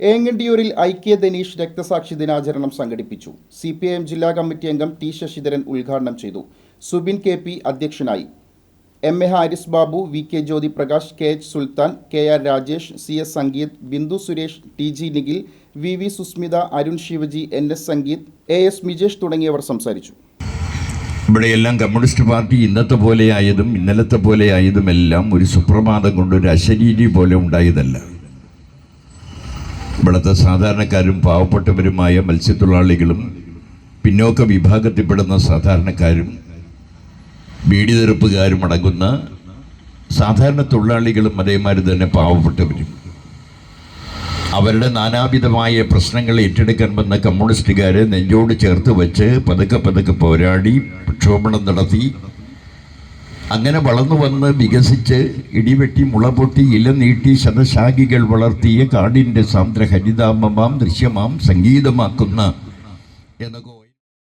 ഏങ്ങണ്ടിയൂരിൽ ഐക്യ ദനീഷ് രക്തസാക്ഷി ദിനാചരണം സംഘടിപ്പിച്ചു. സി പി ഐ എം ജില്ലാ കമ്മിറ്റി അംഗം ടി ശശിധരൻ ഉദ്ഘാടനം ചെയ്തു. സുബിൻ കെ പി അധ്യക്ഷനായി. M A Haris Babu V K Jyothi Prakash K H Sultan K R Rajesh C S Sangeeth Bindu Suresh T G Nikhil V V Susmitha Arun Shivaji N S Sangeeth A S Mijesh തുടങ്ങിയവർ സംസാരിച്ചു. ഇവിടെയെല്ലാം communist party ഇന്നത്തെ പോലെയായതും ഇന്നലത്തെ പോലെയായതുമെല്ലാം ഒരു സുപ്രഭാതം കൊണ്ട് ഒരു അശരീരി പോലെ ഉണ്ടായതല്ല. ഇവിടുത്തെ സാധാരണക്കാരും പാവപ്പെട്ടവരുമായ മത്സ്യത്തൊഴിലാളികളും പിന്നോക്ക വിഭാഗത്തിൽപ്പെടുന്ന സാധാരണക്കാരും ബീഡി തെറുപ്പുകാരും അടങ്ങുന്ന സാധാരണ തൊഴിലാളികളും അതേമാതിരി തന്നെ പാവപ്പെട്ടവരും. അവരുടെ നാനാവിധമായ പ്രശ്നങ്ങൾ ഏറ്റെടുക്കാൻ വന്ന കമ്മ്യൂണിസ്റ്റുകാരെ നെഞ്ചോട് ചേർത്ത് വെച്ച് പതുക്കെ പതുക്കെ പോരാടി പ്രക്ഷോഭണം നടത്തി അങ്ങനെ വളർന്നു വന്ന് വികസിച്ച് ഇടിവെട്ടി മുളപൊട്ടി ഇല നീട്ടി ശതശാഖികൾ വളർത്തിയ കാടിന്റെ സാന്ദ്ര ഹരിതാമമാം ദൃശ്യമാം സംഗീതമാക്കുന്ന എന്നൊക്കെ